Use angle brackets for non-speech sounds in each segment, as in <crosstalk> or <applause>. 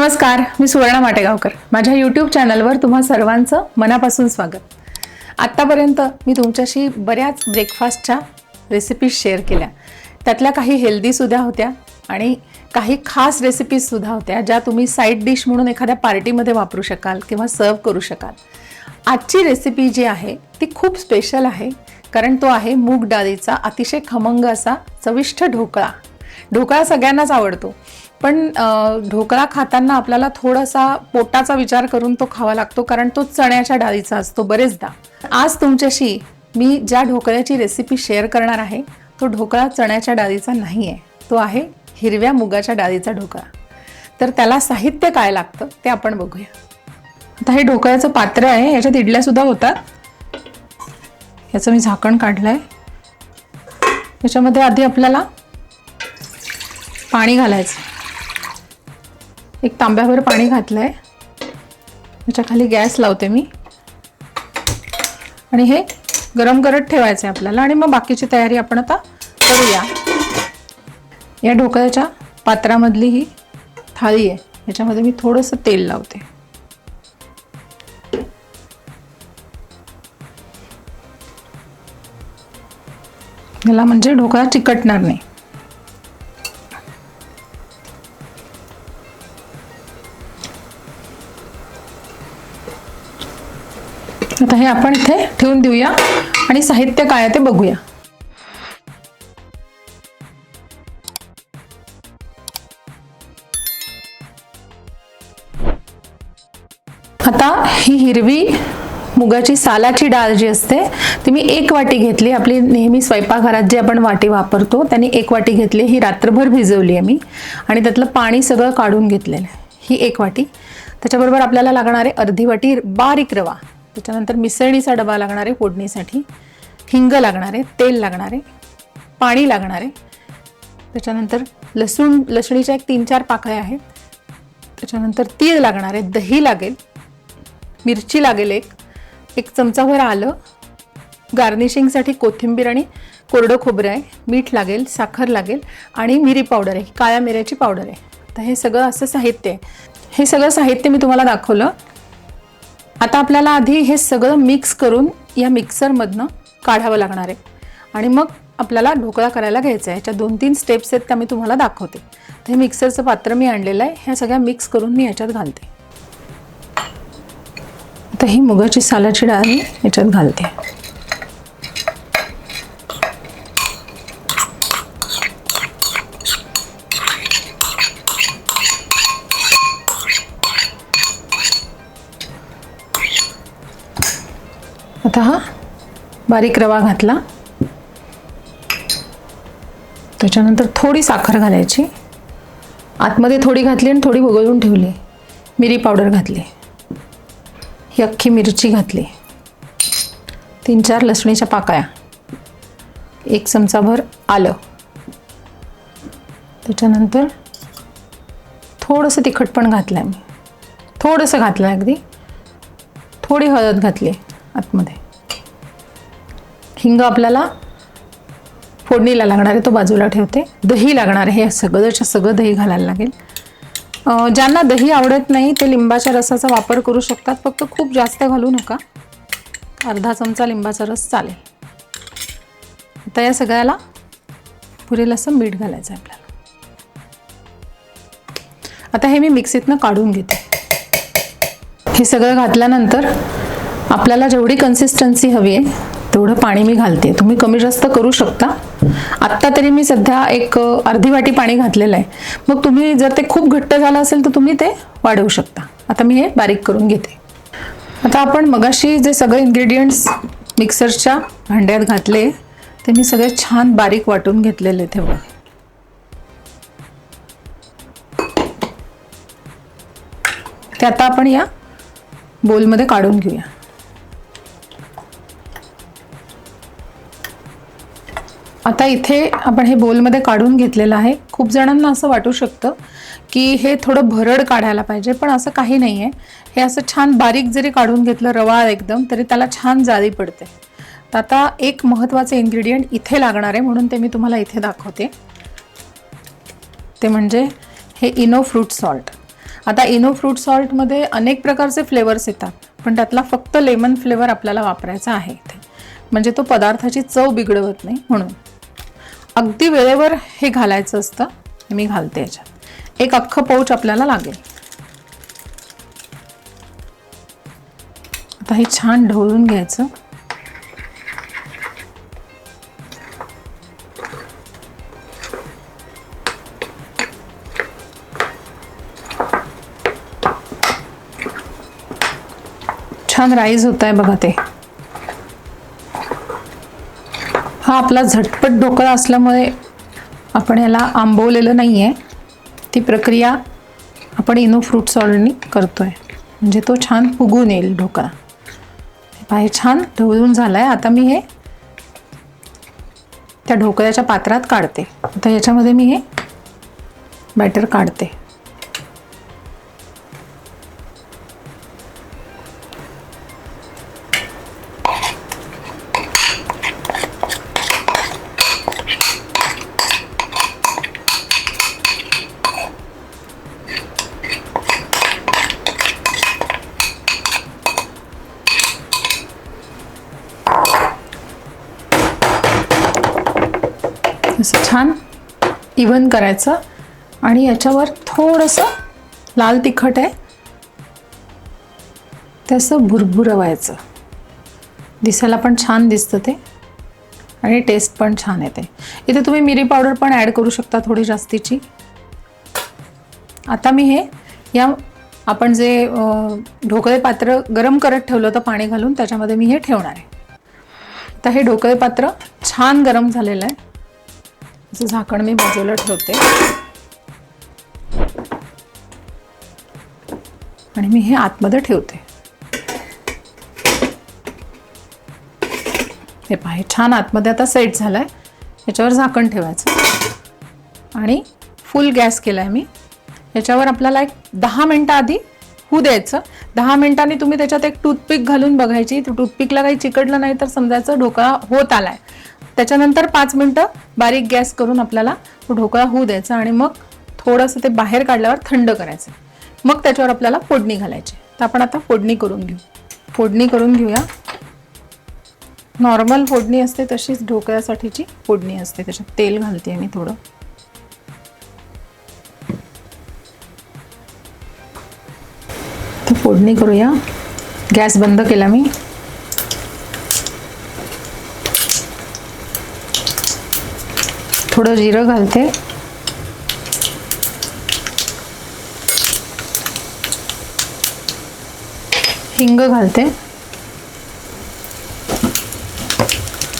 नमस्कार मी सुवर्णा माटेगावकर. माझ्या यूट्यूब चॅनलवर तुम्हा सर्वांचं मनापासून स्वागत. आत्तापर्यंत मी तुमच्याशी बऱ्याच ब्रेकफास्टच्या रेसिपीज शेअर केल्या. त्यातल्या काही हेल्दीसुद्धा होत्या आणि काही खास रेसिपीजसुद्धा होत्या ज्या तुम्ही साईड डिश म्हणून एखाद्या पार्टीमध्ये वापरू शकाल किंवा सर्व करू शकाल. आजची रेसिपी जी आहे ती खूप स्पेशल आहे कारण तो आहे मूग डाळीचा अतिशय खमंग असा चविष्ट ढोकळा. ढोकळा सगळ्यांनाच आवडतो. पण ढोकळा खाताना आपल्याला थोडासा पोटाचा विचार करून तो खावा लागतो कारण तो चण्याच्या डाळीचा असतो बरेचदा. आज तुमच्याशी मी ज्या ढोकळ्याची रेसिपी शेअर करणार आहे तो ढोकळा चण्याच्या डाळीचा नाही आहे तो आहे हिरव्या मुगाच्या डाळीचा ढोकळा. तर त्याला साहित्य काय लागतं ते आपण बघूया. आता हे ढोकळ्याचं पात्र आहे याच्यात इडल्यासुद्धा होतात. याचं मी झाकण काढलं आहे याच्यामध्ये आधी आपल्याला पाणी घालायचं. एक तांब्यावर पाणी घातलं आहे त्याच्याखाली गॅस लावते मी. आणि हे गरम करत ठेवायचं आहे आपल्याला आणि मग बाकीची तयारी आपण आता करूया. या ढोकळ्याच्या पात्रामधली ही थाळी आहे. याच्यामध्ये मी थोडंसं तेल लावते. याला म्हणजे ढोकळा चिकटणार नाही. आता हे आपण इथे ठेवून देऊया आणि साहित्य काय आहे ते बघूया. आता ही हिरवी मुगाची सालाची डाळ जी असते ती मी एक वाटी घेतली. आपली नेहमी स्वयंपाकघरात जी आपण वाटी वापरतो त्यांनी एक वाटी घेतली. ही रात्रभर भिजवली आहे मी. आणि त्यातलं पाणी सगळं काढून घेतलेलं आहे. ही एक वाटी. त्याच्याबरोबर आपल्याला लागणारे अर्धी वाटी बारीक रवा. त्याच्यानंतर मिसळणीचा डबा लागणार आहे फोडणीसाठी. हिंग लागणार आहे तेल लागणार आहे पाणी लागणार. आहे त्याच्यानंतर लसूण लसणीच्या एक तीन चार पाकळ्या आहेत. त्याच्यानंतर तीळ लागणार आहे दही लागेल. मिरची लागेल एक. एक चमचाभर आलं. गार्निशिंगसाठी कोथिंबीर आणि कोरडं खोबरं आहे. मीठ लागेल साखर लागेल आणि मिरी पावडर आहे. काळ्या मिऱ्याची पावडर आहे. तर हे सगळं असं साहित्य आहे. हे सगळं साहित्य मी तुम्हाला दाखवलं. आता आपल्याला आधी हे सगळं मिक्स करून या मिक्सरमधनं काढावं लागणार आहे. आणि मग आपल्याला ढोकळा करायला घ्यायचा आहे ह्याच्या दोन तीन स्टेप्स आहेत त्या मी तुम्हाला दाखवते. तर हे मिक्सरचं पात्र मी आणलेलं आहे. ह्या सगळ्या मिक्स करून मी याच्यात घालते. आता ही मुगाची सालाची डाळ मी याच्यात घालते. आता हा बारीक रवा घातला. त्याच्यानंतर थोडी साखर घालायची. आतमध्ये थोडी घातली आणि थोडी वगळून ठेवली. मिरी पावडर घातली. ही अख्खी मिरची घातली. तीन चार लसणीच्या पाकळ्या. एक चमचाभर आलं. त्याच्यानंतर थोडंसं तिखट पण घातलं आहे मी. थोडंसं घातलं आहे अगदी. थोडी हळद घातली. आतमध्ये. हिंग आपल्याला फोडणीला लागणार आहे तो बाजूला ठेवते. दही लागणार आहे हे सगळंच्या सगळं दही घालायला लागेल. ज्यांना दही आवडत नाही ते लिंबाच्या रसाचा वापर करू शकतात. फक्त खूप जास्त घालू नका. अर्धा चमचा लिंबाचा रस चालेल. आता या सगळ्याला पुरेल असं मीठ घालायचं आहे आपल्याला. आता हे मी मिक्सीतनं काढून घेते. हे सगळं घातल्यानंतर आपल्याला जेवढी कन्सिस्टन्सी हवी आहे तेवढं पाणी मी घालते. तुम्ही कमी जास्त करू शकता. आत्ता तरी मी सध्या एक अर्धी वाटी पाणी घातलेलं आहे. मग तुम्ही जर ते खूप घट्ट झालं असेल तर तुम्ही ते वाढवू शकता. आता मी हे बारीक करून घेते. आता आपण मगाशी जे सगळे इन्ग्रेडियंट्स मिक्सरच्या भांड्यात घातले ते मी सगळे छान बारीक वाटून घेतलेले तेव्हा ते आता आपण या बोलमध्ये काढून घेऊया. आता इथे आपण हे बोलमध्ये काढून घेतलेलं आहे. खूप जणांना असं वाटू शकतं की हे थोडं भरड काढायला पाहिजे पण असं काही नाही आहे हे असं छान बारीक जरी काढून घेतलं रवाळ एकदम तरी त्याला छान जाळी पडते. तर आता एक महत्त्वाचं इन्ग्रेडियंट इथे लागणार आहे म्हणून ते मी तुम्हाला इथे दाखवते. ते म्हणजे हे इनो फ्रूट सॉल्ट. आता इनो फ्रूट सॉल्टमध्ये अनेक प्रकारचे फ्लेवर्स येतात पण त्यातला फक्त लेमन फ्लेवर आपल्याला वापरायचा आहे इथे. म्हणजे तो पदार्थाची चव बिघडवत नाही म्हणून. अगदी वेळेवर हे घालायचं असतं. हे मी घालते याच्यात. एक अख्खं पाऊच आपल्याला लागेल. आता हे छान ढवळून घ्यायचं. छान राईज होत आहे बघा ते. हा आपला झटपट ढोकळा असल्यामुळे आपण याला आंबवलेलं नाही आहे ती प्रक्रिया आपण इनो फ्रूट सॉल्टनी करतो आहे म्हणजे तो छान फुगून येईल ढोकळा. हे छान ढवळून झाला आहे आता मी हे त्या ढोकळ्याच्या पात्रात काढते. आता याच्यामध्ये मी हे बॅटर काढते. असं छान इव्हन करायचं. आणि याच्यावर थोडंसं लाल तिखट आहे. त्याचं भुरभुरवायचं. दिसायला पण छान दिसतं ते. आणि टेस्ट पण छान येते. इथे तुम्ही मिरी पावडर पण ॲड करू शकता थोडी जास्तीची. आता मी हे या आपण जे ढोकळे पात्र गरम करत ठेवलं होतं पाणी घालून त्याच्यामध्ये मी हे ठेवणार आहे. तर हे ढोकळे पात्र छान गरम झालेलं आहे. असं झाकण मी बाजूला ठेवते. आणि मी हे आतमध्ये ठेवते. हे पहा छान आतमध्ये आता सेट झालं आहे याच्यावर झाकण ठेवायचं. आणि फुल गॅस केला आहे मी. याच्यावर आपल्याला एक दहा मिनटं आधी होऊ द्यायचं. दहा मिनिटांनी तुम्ही त्याच्यात एक टूथपिक घालून बघायची. टूथपिकला काही चिकटलं नाही तर समजायचं ढोकळा होत आलाय. त्याच्यानंतर पाच मिनटं बारीक गॅस करून आपल्याला तो ढोकळा होऊ द्यायचा आणि मग थोडंसं ते बाहेर काढल्यावर थंड करायचं. मग त्याच्यावर आपल्याला फोडणी घालायची. तर आपण आता फोडणी करून घेऊ. फोडणी करून घेऊया. नॉर्मल फोडणी असते तशीच ढोकळ्यासाठीची फोडणी असते. त्याच्यात तेल घालते मी थोडं. फोडणी करूया. गॅस बंद केला मी. थोडं जिरं घालते. हिंग घालते.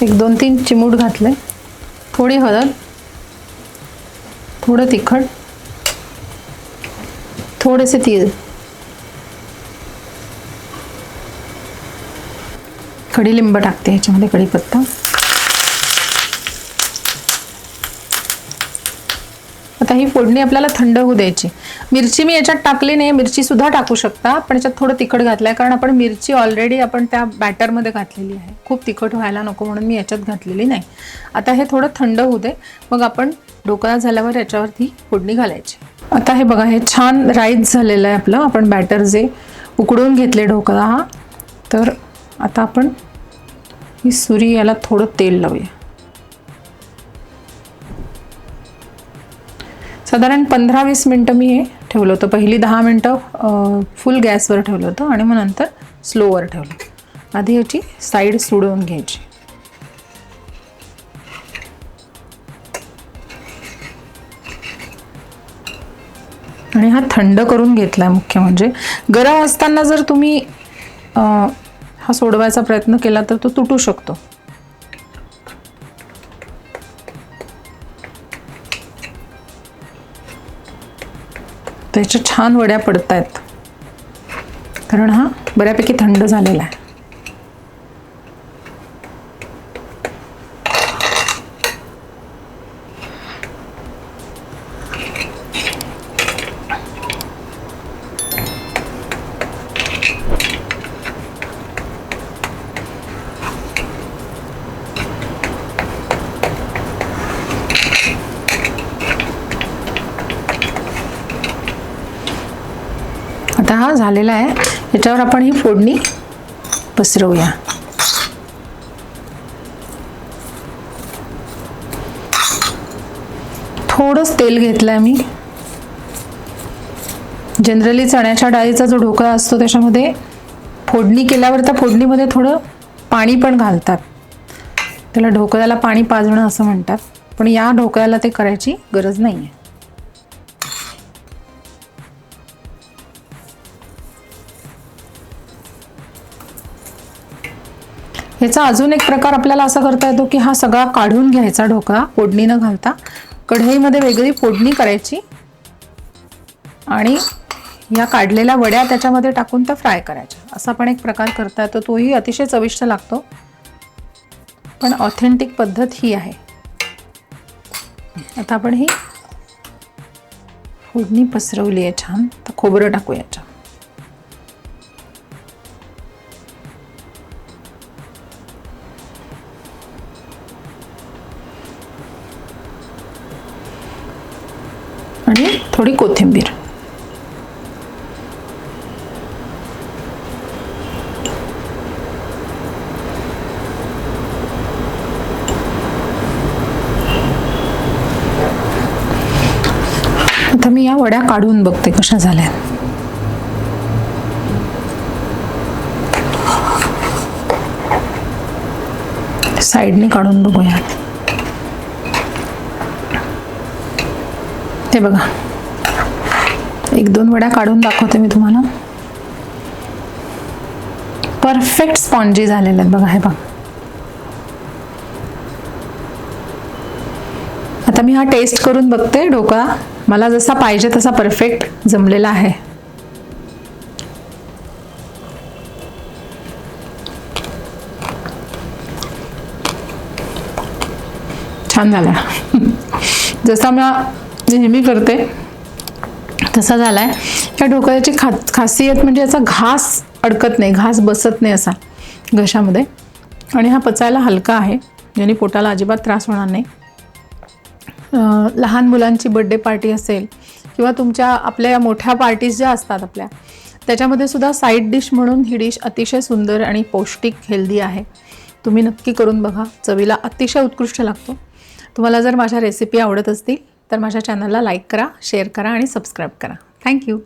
एक दोन तीन चिमूट घातले. थोडी हळद. थोडं तिखट. थोडेसे तीळ. कढीलिंब टाकते ह्याच्यामध्ये कढीपत्ता. आता ही फोडणी आपल्याला थंड होऊ द्यायची. मिरची मी याच्यात टाकली नाही मिरची सुद्धा टाकू शकता पण याच्यात थोडं तिखट घातलं आहे कारण आपण मिरची ऑलरेडी आपण त्या बॅटरमध्ये घातलेली आहे. खूप तिखट व्हायला नको म्हणून मी याच्यात घातलेली नाही. आता हे थोडं थंड होऊ दे मग आपण ढोकळा झाल्यावर याच्यावरती फोडणी घालायची. आता हे बघा हे छान राईस झालेलं आहे आपलं आपण बॅटर जे उकडून घेतले ढोकळा हा तर आता आपण ही सुरी याला थोडं तेल लावूया. साधारण पंधरा वीस मिनटं मी हे ठेवलं होतं. पहिली दहा मिनटं फुल गॅसवर ठेवलं होतं आणि मग नंतर स्लोवर ठेवलं. आधी याची साईड सोडवून घ्यायची. आणि हा थंड करून घेतला आहे मुख्य म्हणजे. गरम असताना जर तुम्ही हा सोडवायचा प्रयत्न केला तर तो तुटू शकतो. त्याच्या छान वड्या पडत आहेत कारण हा बऱ्यापैकी थंड झालेला आहे. आता हा झालेला आहे. याच्यावर आपण ही फोडणी पसरवूया. थोडंच तेल घेतलं आहे मी. जनरली चण्याच्या डाळीचा जो ढोकळा असतो त्याच्यामध्ये फोडणी केल्यावर त्या फोडणीमध्ये थोडं पाणी पण घालतात. त्याला ढोकळ्याला पाणी पाजणं असं म्हणतात. पण या ढोकळ्याला ते करायची गरज नाही आहे याचा अजून एक प्रकार आपल्याला असा करता येतो की हा सगळा काढून घ्यायचा ढोकळा फोडणी न घालता. कढईमध्ये वेगळी फोडणी करायची आणि या काढलेल्या वड्या त्याच्यामध्ये टाकून त्या फ्राय करायच्या. असा पण एक प्रकार करता येतो. तोही अतिशय चविष्ट लागतो. पण ऑथेंटिक पद्धत ही आहे. आता आपण ही फोडणी पसरवली आहे छान. तर खोबरं टाकू याच्या आणि थोडी कोथिंबीर. आता मी या वड्या काढून बघते कशा झाल्या. साईडने काढून बघूया ते बघा. एक दोन वड्या काढून दाखवते मी तुम्हाला. परफेक्ट स्पॉन्जी झालेल्या आहेत बघा हे बघा. आता मी हा टेस्ट करून बघते ढोकळा मला जसा पाहिजे तसा परफेक्ट जमलेला आहे. छान झाला. <laughs> जसा मला नेहमी करते. तसा झालाय. या ढोकळ्याची खा खासियत म्हणजे याचा घास अडकत नाही घास बसत नाही असा घशामध्ये. आणि हा पचायला हलका आहे ज्याने पोटाला अजिबात त्रास होणार नाही. लहान मुलांची बड्डे पार्टी असेल किंवा तुमच्या आपल्या या मोठ्या पार्टीज ज्या असतात आपल्या त्याच्यामध्ये सुद्धा साईड डिश म्हणून ही डिश अतिशय सुंदर आणि पौष्टिक हेल्दी आहे. तुम्ही नक्की करून बघा. चवीला अतिशय उत्कृष्ट लागतो. तुम्हाला जर माझ्या रेसिपी आवडत असतील तर माझ्या चॅनलला लाईक करा शेअर करा आणि सबस्क्राईब करा. थँक्यू